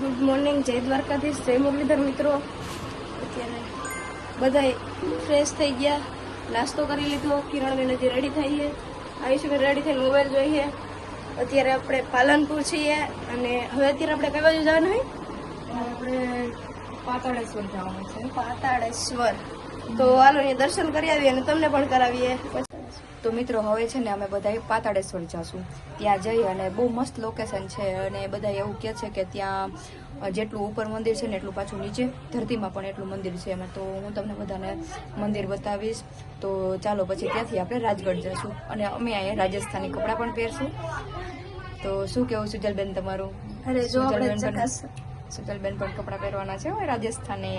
Good morning જય દ્વારકાધીશ જય મુરલીધર મિત્રો. અત્યારે બધાય ફ્રેશ થઈ ગયા. નાસ્તો કરી લીધો. કિરણબેન હજી રેડી થઈએ આયુષબેન રેડી થઈને મોબાઈલ જોઈએ અત્યારે આપણે પાલનપુર છીએ અને હવે અત્યારે આપણે કઈ બાજુ જવાનું હોય? આપણે પાતાળેશ્વર જવાનું છે. પાતાળેશ્વર. તો હાલો અહીંયા દર્શન કરી આવીએ અને તમને પણ કરાવીએ. તો મિત્રો હવે છે ને અમે બધા પાતાળેશ્વર જશું. ત્યાં જઈ અને બહુ મસ્ત લોકેશન છે અને બધા એવું કહે છે કે ત્યાં જેટલું ઉપર મંદિર છે ને એટલું પાછું નીચે ધરતીમાં પણ એટલું મંદિર છે. એમાં તો હું તમને બધાને મંદિર બતાવીશ. તો ચાલો પછી ત્યાંથી આપણે રાજગઢ જઈશું અને અમે અહીંયા રાજસ્થાની કપડાં પણ પહેરશું. તો શું કેવું સુજલબેન તમારું? અરે જો સુજલબેન પણ કપડાં પહેરવાના છે રાજસ્થાની.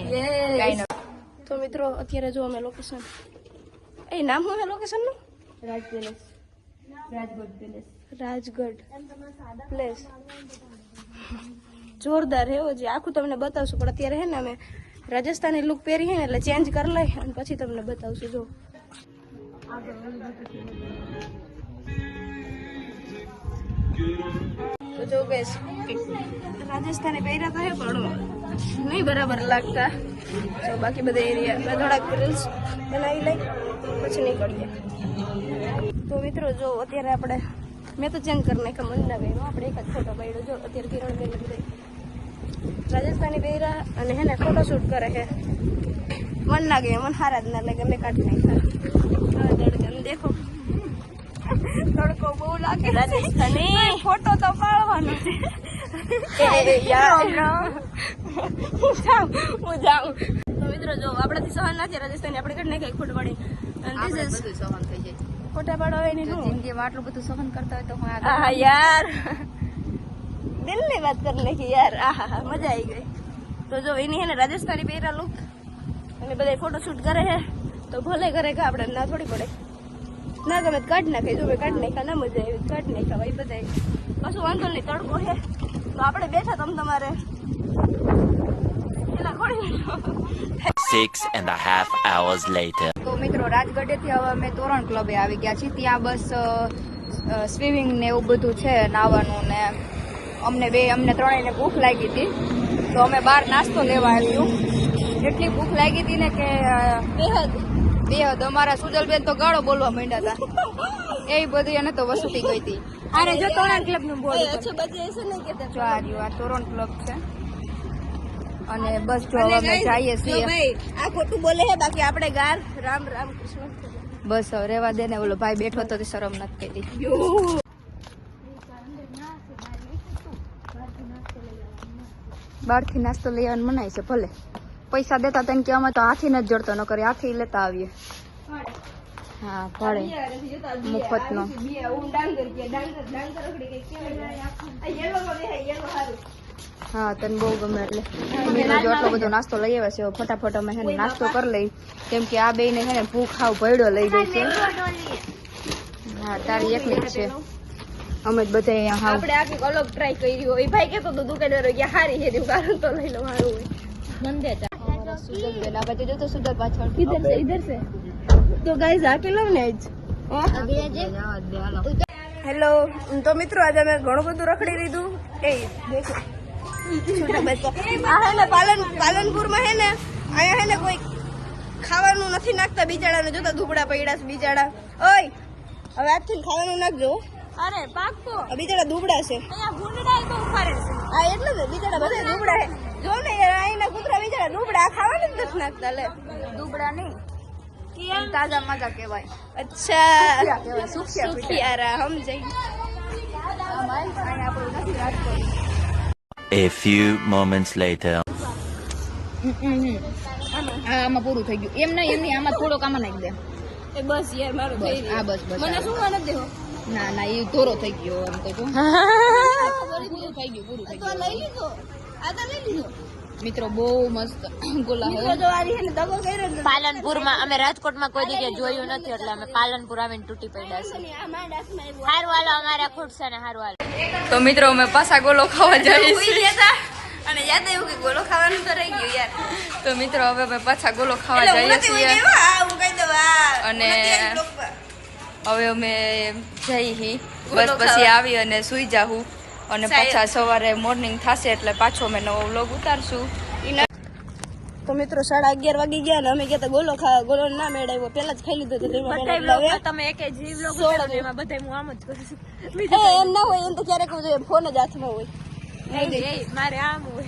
તો મિત્રો અત્યારે જો અમે લોકેશન એ નામ હું લોકેશનનું Raj palace Rajgarh palace Rajgarh place જોરદાર એવો જે આખું તમને બતાવશું પણ અત્યારે હે ને અમે રાજસ્થાની લુક પહેરી હે ને એટલે ચેન્જ કરી લઈ અને પછી તમને બતાવશું જો. તો જો ગેસ રાજસ્થાની પહેર્યા તો હે પણ નહીં બરાબર લાગતા. તો બાકી બધા એરિયા થોડાક રીલ્સ બનાવી લઈ પછી નીકળીએ. તો મિત્રો જો અત્યારે આપણે મેં તો ચેન્જ કરી નાખ્યા મન ના ગયો આપણે એક જ ફોટો પડ્યો. જો અત્યારે કિરણ બેન બધા રાજસ્થાની પહેર્યા અને હેને ફોટોશૂટ કરે છે. મન ના ગયો મન હારા જ ના લાગે. મેં કાઢી નાખ્યા. દેખો. તડકો બહુ લાગે રાજસ્થાની. ફોટો તો પાડવાનો છે. યાર. હું જાઉં હું જાઉં. તો મિત્રો જો આપણાથી સહન નથી રાજસ્થાની આપણે કાઢી નાખ્યા ખોટ પડી બધું સહન થઈ જાય. ફોટા પાડો હોય ને શું? જિંદગીમાં આટલું બધું સહન કરતા હોય તો હું યાર. દિલની વાત કરી નાખી યાર. આહા મજા આવી ગઈ. તો જો એની હે ને રાજસ્થાની પહેરા લુક અને બધા ફોટો શૂટ કરે છે તો ભલે કરે કે આપણે ના થોડી પડે. ના તમે કાઢ નાખે. જો કાઢ નાખ્યા ના મજા આવી કાઢ નાખ્યા ભાઈ બધા કશું વાંધો નહીં તડકો છે તો આપણે બેઠા તમ તમારે. Six and a half hours later. તો મિત્રો રાજગઢેથી હવે અમે તોરણ ક્લબે આવી ગયા છીએ. ત્યાં બસ સ્વિમિંગ ને એવું બધું છે નાવાનું ને અમને બે અમને ત્રણેયને ભૂખ લાગી હતી. તો અમે બહાર નાસ્તો લેવા આવ્યું. એટલી ભૂખ લાગી હતી ને કે બેહદ બેહદ. અમારા સુજલબેન તો ગાળો બોલવા માંડ્યા હતા. એ બધી એને તો વસૂતી ગઈ હતી. અરે જો તોરણ ક્લબનું બોલ છે ને રહ્યું આ તોરણ ક્લબ છે. અને બસ જો હવે અમે જઈએ છીએ. આ ખોટું બોલે છે બાકી આપણે ગાર. રામ રામ કૃષ્ણ. બસ હવે રેવા દે ને ઓલો ભાઈ બેઠો તો શરમ નથી કરી બહારથી નાસ્તો લઈ આવવાનું મનાય છે ભલે. પૈસા દેતા તને કે અમે તો હાથી નથી જડતો ન કરે હાથી લેતા આવીએ. હા ભલે મફતનો. હા તને બહુ ગમે એટલે. અમે તો આટલો બધો નાસ્તો લઈ આવે છે ફટાફટ અમે હે નાસ્તો કરી લઈ. કેમ કે આ બેને હે ને ભૂખ આવ ભયડો લઈ ગઈ છે. હા તારી એકલી જ છે. અમે જ બધા અહીંયા હા આપણે આખી અલગ ટ્રાય કરી હોય. ભાઈ કેતો તો દુકાનદાર ગયા હારી હેરી કારણ તો લઈ લો મારું હોય. મંદે સુધર બેન આપણે જો. તો સુધર પાછળ ઇધર છે ઇધર છે. તો ગાઈઝ આ કેલો ને આજ હેલો તો મિત્રો આજે મેં ઘણું બધું રખડી લીધું. એ દેખો. છોટા બચ્ચા આ હે ને પાલન પાલનપુરમાં હે ને અહીંયા હે ને કોઈ ખાવાનું નથી નાખતા બિચાડાને જોતા ધૂપડા પડ્યા છે બિચાડા ઓય હવે આજથી ખાવાનું નાખજો અરે પાક્કો. બિચાડા દુબડા છે. હા એટલે ને બિચાડા બધા દુબડા છે. જો ને યાર અહીંના કૂતરા બિચારા દુબડા ખાવાનું જ નથી નાખતા લે. દુબળા નહીં. તાજા માજા કહેવાય. અચ્છા. સુખિયા સુખિયારા હમ આપણું નથી Rajkot A few moments later. આ આમાં પૂરું થઈ ગયું. એમ નહીં એમ નહીં આમાં થોડોક આમાં નાખી દે. એ બસ યાર મારું થઈ ગયું. હા બસ, બસ, મને શું મને દેવો? ના ના એ ધોરો થઈ ગયો એમ તો પૂરું થઈ ગયું પૂરું થઈ ગયું. લઈ લીધો? આ તો લઈ લીધો? મિત્રો બહુ મસ્ત દગો પાલનપુરમાં અમે રાજકોટમાં કોઈ જગ્યાએ જોયું નથી એટલે અમે પાલનપુર આવીને તૂટી પડ્યા છે સારું હાલો અમારા ખૂટશે ને સારું હાલો. તો મિત્રો અમે પાછા ગોલો ખાવા જઈએ અને યાદ આવ્યું કે ગોલો ખાવાનું તો રહી ગયું યાર. તો મિત્રો હવે અમે પાછા ગોલો ખાવા જઈએ છીએ. અને-. હવે અમે જઈ હી. બસ પછી આવી અને સુઈ જાહું. અને પાછા સવારે મોર્નિંગ થશે એટલે પાછો અમે નવો વ્લોગ ઉતારશું. તો મિત્રો સાડા અગિયાર વાગી ગયા ને અમે ગયા તા ગોલો ખાવા. ગોલો ના મેળવ્યો પેલા જ ખાઈ લીધો તો તેમાં મને એટલે હવે તમે એક જીવ લોકો એમાં બધા હું આમ જ કરું એમ ના હોય એમ તો ક્યારેક ફોન જ હાથમાં હોય. નહીં, નહીં, મારે આમ હોય.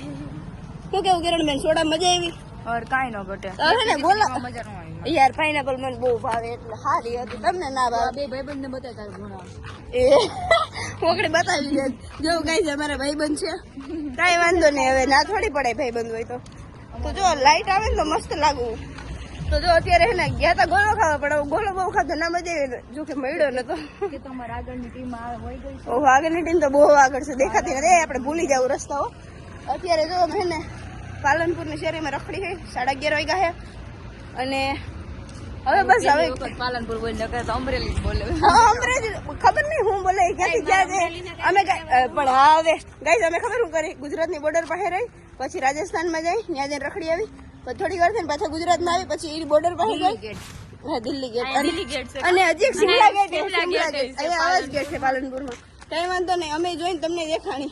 શું કેવું કિરણ બેન સોડા મજા આવી? और કાંઈ ન ઘટે. હવે ને ગોલા મજા ન આવી. યાર પાઇનેપલ મને બહુ ભાવે એટલે સારી હતી. તમને ના ભાવે? બે ભાઈબંધને બતાય તારે ભણાવ એ ઓકડે બતાવી દે જો ગાઈસ અમારા ભાઈબંધ છે. કાઈ વાંધો નહીં હવે ના થોડી પડે ભાઈબંધ હોય તો. તો જો લાઈટ આવે ને તો મસ્ત લાગવું તો જો અત્યારે હે ને ગયા તા ગોળો ખાવા પણ ગોળો બહુ ખાધો ના મજા આવે. જો કે મળ્યો નતો. કે તમારા આગળની ટીમ હોય ગઈ છે. ઓહો આગળની ટીમ તો બહુ આગળ છે. દેખાતી નથી. આપણે ભૂલી જવું રસ્તાઓ. અત્યારે જો હે ને પાલનપુરની શેરીમાં રખડી ગઈ સાડા અગિયાર વાગ્યા છે અને હવે બસ હવે પાલનપુર બોલ નકર તો અમરેલી બોલે હા, અંગ્રેજી ખબર નહીં હું બોલે ક્યાંથી ક્યાં છે. અમે પણ હા હવે ગાઈઝ અમે ખબર હું કરી? ગુજરાતની બોર્ડર પાસે રહી. પછી રાજસ્થાનમાં જઈ ત્યાં જઈને રખડી આવી પછી થોડી વાર થઈને પાછા ગુજરાતમાં આવી પછી એ બોર્ડર પાસે ગઈ હા દિલ્હી ગેટ અને દિલ્હી ગેટ છે. હજી એક સિમલા ગેટ અહીંયા આવા જ ગેટ છે પાલનપુરમાં. કઈ વાંધો નહીં અમે જોઈને તમને દેખાણી.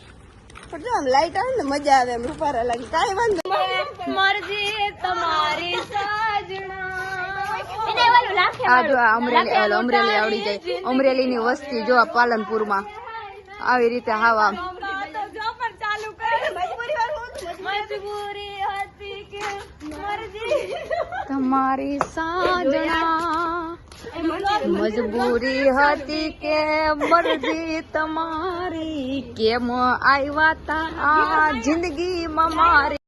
પણ જો આમ લાઈટ આવે ને મજા આવે એમ રૂપારા લાગે. કાંઈ વાંધો નહીં. મરજી તમારી આ જો આ અમરેલી અમરેલી આવડી જાય. અમરેલી ની વસ્તી જો પાલનપુરમાં. આવી રીતે હાવા મજબૂરી હતી કે મરજી તમારી સાજણા મજબૂરી હતી કે મરજી તમારી? કેમ આવ્યા તા? આ જિંદગીમાં મારી